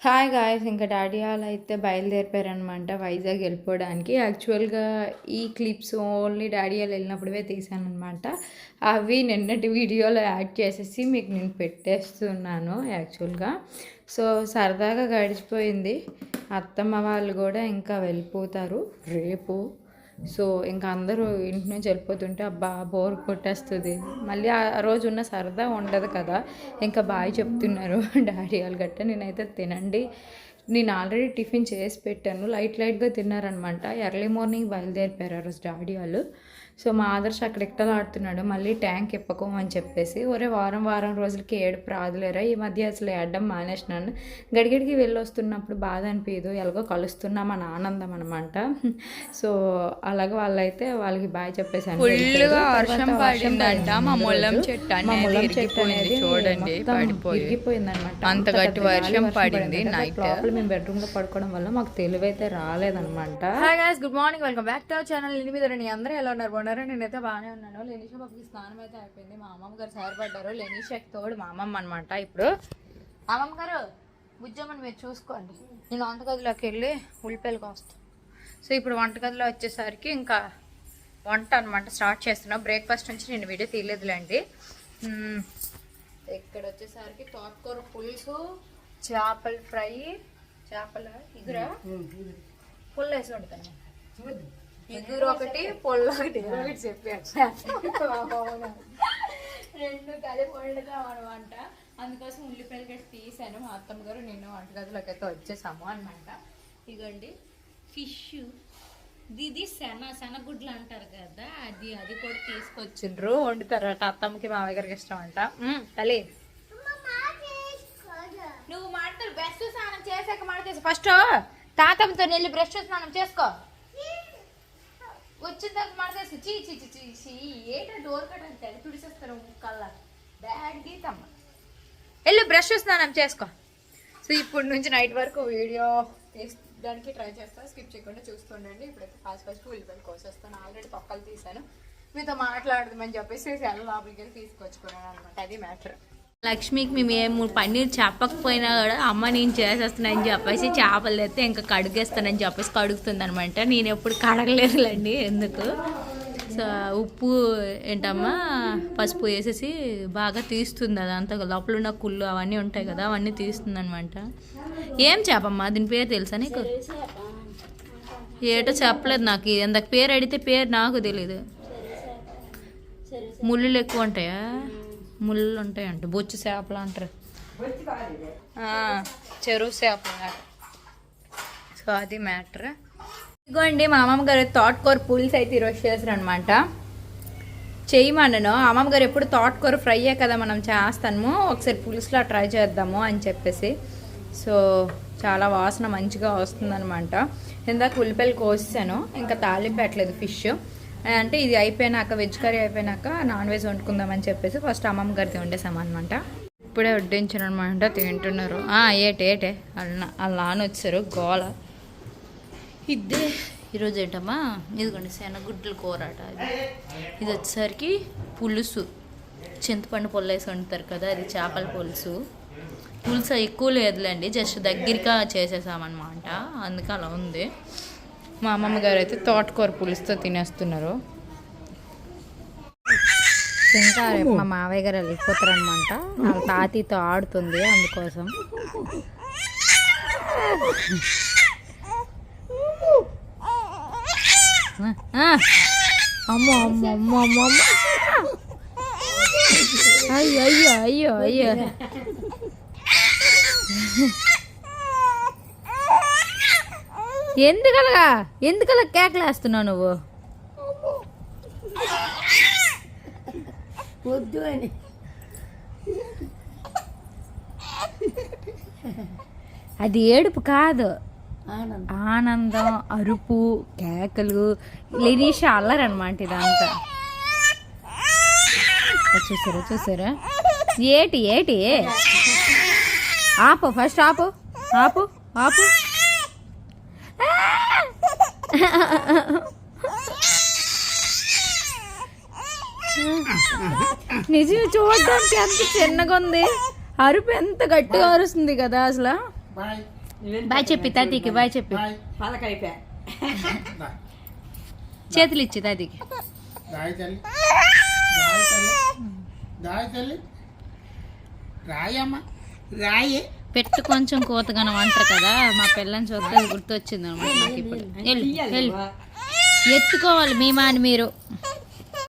Hi guys ఇంకా daddy వాళ్ళు అయితే బయలుదేరిపోయారనమాట వైజాగ్ వెళ్ళిపోవడానికి. యాక్చువల్గా ఈ క్లిప్స్ ఓన్లీ డాడీ వాళ్ళు వెళ్ళినప్పుడే తీసాను అనమాట అవి నిన్నటి వీడియోలో యాడ్ చేసేసి మీకు నేను పెట్టేస్తున్నాను యాక్చువల్గా సో సరదాగా గడిచిపోయింది. అత్తమ్మ వాళ్ళు కూడా ఇంకా వెళ్ళిపోతారు. రేపు సో ఇంకా అందరూ ఇంటి నుంచి వెళ్ళిపోతుంటే అబ్బా బోర్ కొట్టేస్తుంది. మళ్ళీ ఆ రోజు ఉన్న సరదా ఉండదు కదా. ఇంకా బాయ్ చెప్తున్నారు డాడీ వాళ్ళు గట్ట నేనైతే తినండి. నేను ఆల్రెడీ టిఫిన్ చేసి పెట్టాను. లైట్ లైట్గా తిన్నారనమాట. ఎర్లీ మార్నింగ్ బయలుదేరిపోయారు ఆ రోజు డాడీ వాళ్ళు. సో మా ఆదర్శ్ అక్కడ ఎక్కడలు ఆడుతున్నాడు? మళ్ళీ ట్యాంక్ ఇప్పకం అని చెప్పేసి ఒరే వారం వారం రోజులకి ఏడుపు రాదులేరా ఈ మధ్య అసలు ఏడడం మానేసినాను గడిగడికి వెళ్ళి వస్తున్నప్పుడు బాధ అనిపించదు ఎలాగో కలుస్తున్నాం అని ఆనందం అనమాట సో అలాగే వాళ్ళైతే వాళ్ళకి బాయ్ చెప్పేసాను వర్షం పడిందంట. మా చెట్టు మా అనేది చూడండి, అంత గట్టి వర్షం పడింది. లోపల మేము బెడ్రూమ్లో పడుకోవడం వల్ల మాకు తెలివైతే guys good morning welcome back to our channel ఇంటి మీద రండి అందరూ ఎలా ఉన్నారు? బాగున్నారు నేనైతే బాగానే ఉన్నాను. లెనిషా బాబుకి స్నానం అయితే అయిపోయింది. మా అమ్మమ్మ గారు సహాయపడ్డారు లెనిషాకి తోడు మా అమ్మమ్మ అనమాట ఇప్పుడు. అమ్మమ్మ గారు బుజ్జమ్మని మీరు చూసుకోండి. నేను వంటగదిలోకి వెళ్ళి ఉల్లిపాయలు కోస్తాను సో ఇప్పుడు వంటగదిలో వచ్చేసరికి ఇంకా వంట అనమాట స్టార్ట్ చేస్తున్నాం. బ్రేక్ఫాస్ట్ నుంచి నేను వీడియో తీయలేదులేండి. ఇక్కడ వచ్చేసరికి తోటకూర పులుసు చేపల ఫ్రై చేపల ఇగురా? పుల్ల వేసి వండుతాను. ఇగురు ఒకటి పొల్ల ఒకటి. ఒకటి చెప్పాను రెండు కలిపి వండుతాం అనమాట అందుకోసం ఉల్లిపాయలు కట్టి తీసాను. మా అత్తమ్మ గారు నిన్న వంటగదిలోకి అయితే వచ్చేసాము అనమాట ఇగోండి. ఫిష్. ఇది శన శనగుడ్లు అంటారు కదా అది అది కూడా తీసుకొచ్చిండ్రు. వండుతారట అత్తమ్మకి మావయ్య గారికి ఇష్టం అంట తల్లి. నువ్వు మాడతారు బ్రష్ స్నానం చేసాక మాడతేసి. ఫస్ట్ తాతమ్మతో వెళ్ళి బ్రష్ స్నానం చేసుకో. వచ్చిన తర్వాత మాడతేసి చీ చీ చీ చీ చీ డోర్ కట్ అంటే ముక్కల్లా. బ్యాడ్ గీతమ్మ వెళ్ళి బ్రష్ స్నానం చేసుకో. సో ఇప్పుడు నుంచి నైట్ వరకు వీడియో తీయడానికి ట్రై చేస్తాను స్కిప్ చేయకుండా చూస్తుండండి. ఇప్పుడైతే ఫాస్ట్ ఫాస్ట్ ఉల్లిపాయలు కోసేస్తాను. ఆల్రెడీ పక్కలు తీసాను మీతో మాట్లాడదామని చెప్పేసి ఎలా లోపలికి వెళ్ళి తీసుకొచ్చుకున్నాను అనమాట. అది మ్యాటర్ లక్ష్మికి మేము పన్నీర్ చెప్పకపోయినా కూడా అమ్మ నేను చేసేస్తున్నానని చెప్పేసి చేపలు తెస్తే ఇంకా కడుగేస్తానని చెప్పేసి కడుగుతుంది అనమాట నేను ఎప్పుడు కడగలేదులేండి ఎందుకు? సో ఉప్పు ఏంటమ్మా పసుపు వేసేసి బాగా తీస్తుంది అదంతా. లోపల ఉన్న కుళ్ళు అవన్నీ ఉంటాయి కదా అవన్నీ తీస్తుంది అనమాట ఏం చేపమ్మా దీని పేరు తెలుసా నీకు? ఏటో చెప్పలేదు నాకు. ఇందాక పేరు అడిగితే పేరు నాకు తెలీదు. ముళ్ళు ఎక్కువ ఉంటాయా? ముళ్ళు ఉంటాయంట బొచ్చు చేపలు అంటారు. చెరువు చేపలు సో అది మ్యాటర్. ఇదిగోండి మా అమ్మమ్మ గారు తోటకూర పులుసు అయితే ఈరోజు చేశారు అనమాట చేయమన్నాను అమ్మమ్మ గారు ఎప్పుడు తోటకూర ఫ్రైయే కదా మనం చేస్తాము ఒకసారి పులుసులో ట్రై చేద్దాము అని చెప్పేసి. సో చాలా వాసన మంచిగా వస్తుందన్నమాట. ఇందాక ఉల్లిపాయలు కోసాను ఇంకా తాలింపు పెట్టలేదు ఫిష్. అంటే ఇది అయిపోయినాక వెజ్ కర్రీ అయిపోయినాక నాన్ వెజ్ వండుకుందామని చెప్పేసి ఫస్ట్ అమ్మమ్మ గారిది వండేసాం అనమాట ఇప్పుడే వడ్డించాను అనమాట తింటున్నారు ఏటే ఏటే. వాళ్ళ వాళ్ళ నాన్న వచ్చారు గోల. ఇదే ఈరోజు ఏంటమ్మా? ఇదిగోండి శనగుడ్ల కూరట అది. ఇది వచ్చేసరికి పులుసు. చింతపండు పుల్ల వేసి వండుతారు కదా అది చేపల పులుసు. పులుసు ఎక్కువ లేదులేండి జస్ట్ దగ్గరగా చేసేసామన్నమాట. అందుకే అలా ఉంది. మా అమ్మమ్మ గారు అయితే తోటకూర పులుసుతో తినేస్తున్నారు. ఇంకా రేపు మా మావయ్య గారు వెళ్ళిపోతారు అనమాట వాళ్ళ తాతీతో ఆడుతుంది అందుకోసం. అమ్మో అమ్మో అమ్మో అమ్మో అమ్మో. అయ్యో అయ్యో అయ్యో అయ్యో. ఎందుకలగా? ఎందుకలా కేకలేస్తున్నావు నువ్వు? వద్దు అని. అది ఏడుపు కాదు. ఆనందం. ఆనందం అరుపు కేకలు. లెనీష అల్లరనమాట ఇదంతా. చూసారా చూసారా? ఏటి ఏటి? ఆపు ఫస్ట్ ఆపు. ఆపు ఆపు. నిజం చూడడానికి ఎంత చిన్నగా ఉంది. అరుపు ఎంత గట్టిగా అరుస్తుంది కదా అసలు. బాయ్. చెప్పి తాతీకి బాయ్ చెప్పి. చేతులు ఇచ్చి తాతీకి. రాయమ్మ. రాయి. పెట్టు కొంచెం కోతగానం అంటారు కదా మా పిల్లని చూస్తే గుర్తొచ్చింది అనమాట నాకు ఇప్పుడు. వెళ్ళు, వెళ్ళు. ఎత్తుకోవాలి మీ మాని మీరు.